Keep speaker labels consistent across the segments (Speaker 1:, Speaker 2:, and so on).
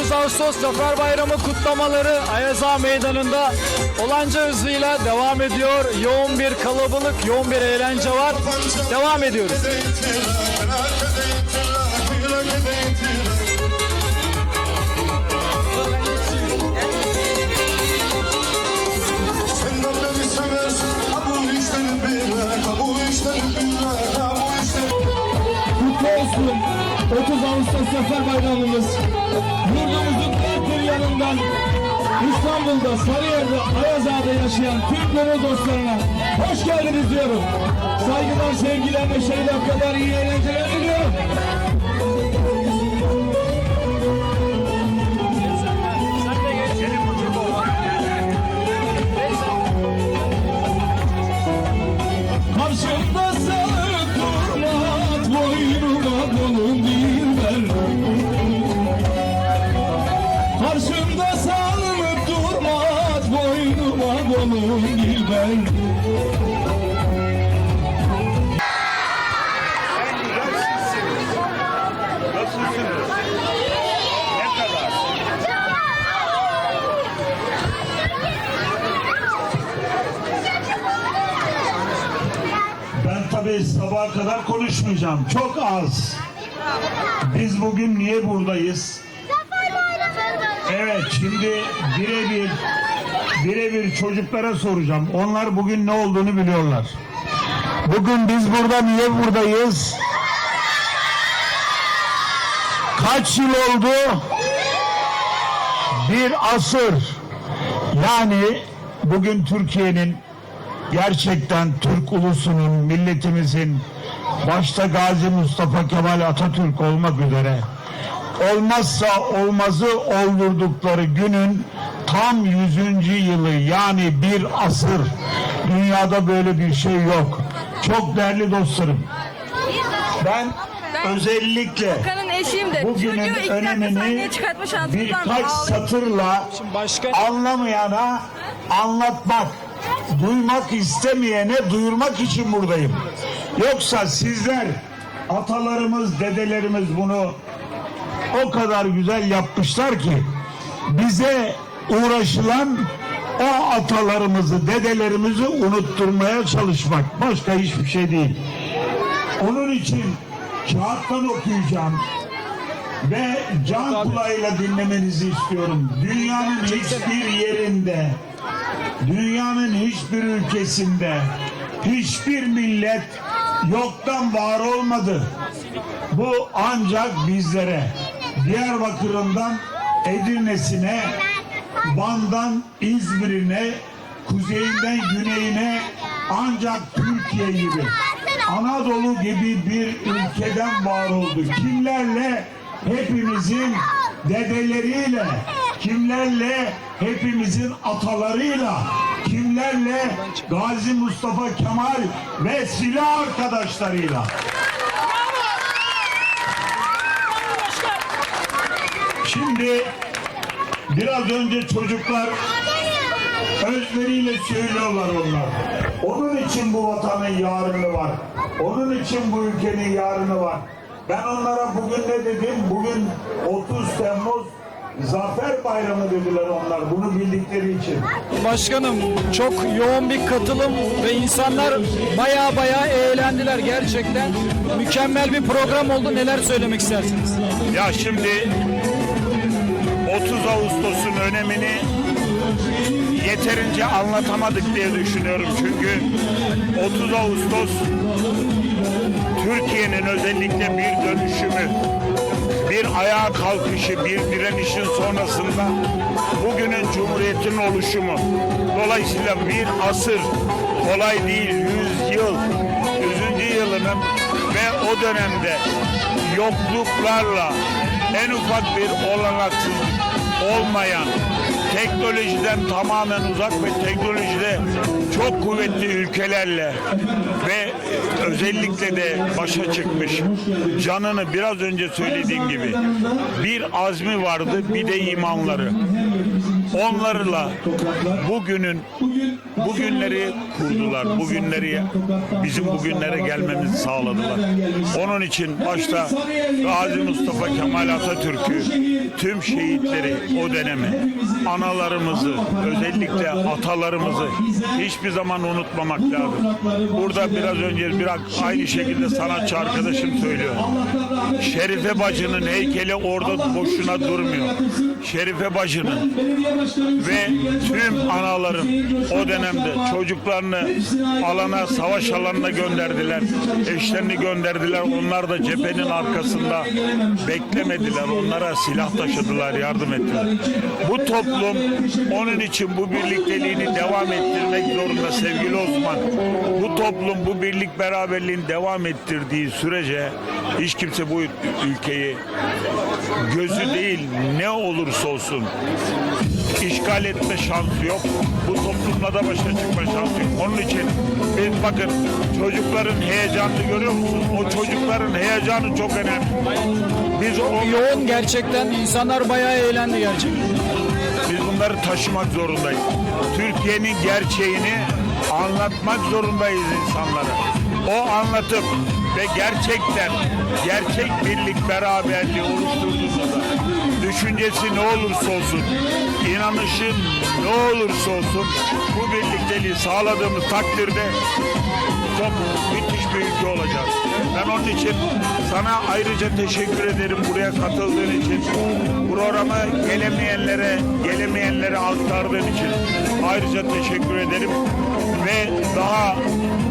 Speaker 1: Ağustos Zafer Bayramı kutlamaları Ayaz Ağa Meydanı'nda olanca hızıyla devam ediyor. Yoğun bir kalabalık, yoğun bir eğlence var. Devam ediyoruz.
Speaker 2: Kutlu olsun 30 Ağustos Zafer Bayramımız. Yurdumuzun dört bir yanından İstanbul'da, Sarıyer'de, Ayazağa'da yaşayan Türk gönül dostlarına hoş geldiniz diyorum. Saygılar, sevgiler, neşeli dakikalar, iyi eğlenceler diliyorum.
Speaker 3: Ne kadar? Ben tabii sabaha kadar konuşmayacağım. Çok az. Biz bugün niye buradayız? Evet şimdi birebir birebir çocuklara soracağım. Onlar bugün ne olduğunu biliyorlar. Bugün biz burada niye buradayız? Kaç yıl oldu? Bir asır. Yani bugün Türkiye'nin gerçekten Türk ulusunun, milletimizin başta Gazi Mustafa Kemal Atatürk olmak üzere olmazsa olmazı oldurdukları günün tam 100. yılı yani bir asır. Dünyada böyle bir şey yok. Çok değerli dostlarım. Ben özellikle
Speaker 4: de
Speaker 3: bugünün önemini birkaç satırla anlamayana anlatmak, duymak istemeyene duyurmak için buradayım. Yoksa sizler, atalarımız, dedelerimiz bunu o kadar güzel yapmışlar ki bize uğraşılan o atalarımızı, dedelerimizi unutturmaya çalışmak. Başka hiçbir şey değil. Onun için kağıttan okuyacağım ve can kulağıyla dinlemenizi istiyorum. Dünyanın hiçbir yerinde, dünyanın hiçbir ülkesinde hiçbir millet yoktan var olmadı. Bu ancak bizlere Diyarbakır'ından Edirne'sine, Van'dan İzmir'ine, kuzeyinden güneyine ancak Türkiye gibi Anadolu gibi bir ülkeden var oldu. Kimlerle? Hepimizin dedeleriyle, kimlerle? Hepimizin atalarıyla, kimlerle? Gazi Mustafa Kemal ve silah arkadaşlarıyla. Şimdi biraz önce çocuklar özleriyle söylüyorlar onlar. Onun için bu vatanın yarını var. Onun için bu ülkenin yarını var. Ben onlara bugün ne dedim? Bugün 30 Temmuz Zafer Bayramı dediler onlar. Bunu bildikleri için.
Speaker 1: Başkanım çok yoğun bir katılım ve insanlar baya baya eğlendiler gerçekten. Mükemmel bir program oldu. Neler söylemek istersiniz?
Speaker 3: Ya şimdi 30 Ağustos'un önemini yeterince anlatamadık diye düşünüyorum. Çünkü 30 Ağustos Türkiye'nin özellikle bir dönüşümü, bir ayağa kalkışı, bir direnişin sonrasında bugünün Cumhuriyet'in oluşumu. Dolayısıyla bir asır kolay değil, 100 yıl, 100. yılının ve o dönemde yokluklarla en ufak bir olanaksızlık olmayan teknolojiden tamamen uzak ve teknolojide çok kuvvetli ülkelerle ve özellikle de başa çıkmış canını biraz önce söylediğim gibi bir azmi vardı bir de imanları. Onlarla bugünün
Speaker 2: Bugün
Speaker 3: bugünleri kurdular. Bugünleri bizim bugünlere gelmemizi sağladılar. Onun için başta Gazi Mustafa Kemal Atatürk'ü tüm şehitleri o dönemi analarımızı özellikle atalarımızı hiçbir zaman unutmamak lazım. Burada biraz önce bir aynı şekilde sanatçı arkadaşım söylüyor. Şerife bacının heykeli orada boşuna durmuyor. Şerife bacının ve tüm anaların o dönemde çocuklarını alana, savaş alanına gönderdiler. Eşlerini gönderdiler. Onlar da cephenin arkasında beklemediler. Onlara silah taşıdılar, yardım ettiler. Bu toplum onun için bu birlikteliğini devam ettirmek zorunda sevgili Osman. Bu toplum bu birlik beraberliğini devam ettirdiği sürece hiç kimse bu ülkeyi gözü değil ne olursa olsun işgal etme şansı yok. Bu toplumla da başa çıkma şansı yok. Onun için biz bakın çocukların heyecanını görüyor musunuz? O çocukların heyecanı çok önemli. Biz o,
Speaker 1: Yoğun gerçekten insanlar bayağı eğlendi gerçekten.
Speaker 3: biz bunları taşımak zorundayız. Türkiye'nin gerçeğini anlatmak zorundayız insanlara. O anlatıp ve gerçekten gerçek birlik beraberliği oluşturduğunda da düşüncesi ne olursa olsun, inanışı ne olursa olsun bu birlikteliği sağladığımız takdirde çok müthiş bir ülke olacak. Ben onun için sana ayrıca teşekkür ederim buraya katıldığın için. Programı gelemeyenlere, gelemeyenlere aktardığın için ayrıca teşekkür ederim. Ve daha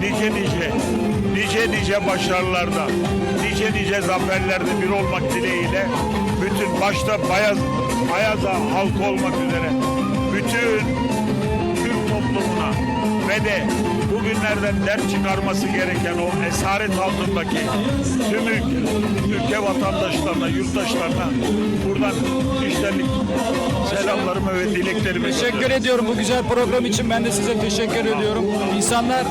Speaker 3: nice nice, nice nice başarılarda, nice nice zaferlerde bir olmak dileğiyle bütün başta Bayaz, Ayaza halkı olmak üzere bütün Türk toplumuna ve de bugünlerden ders çıkarması gereken o esaret altındaki tüm ülke, vatandaşlarına, yurttaşlarına buradan iştenlik selamlarımı ve dileklerimi
Speaker 1: Teşekkür ediyorum bu güzel program için. Ben de size teşekkür ediyorum. İnsanlar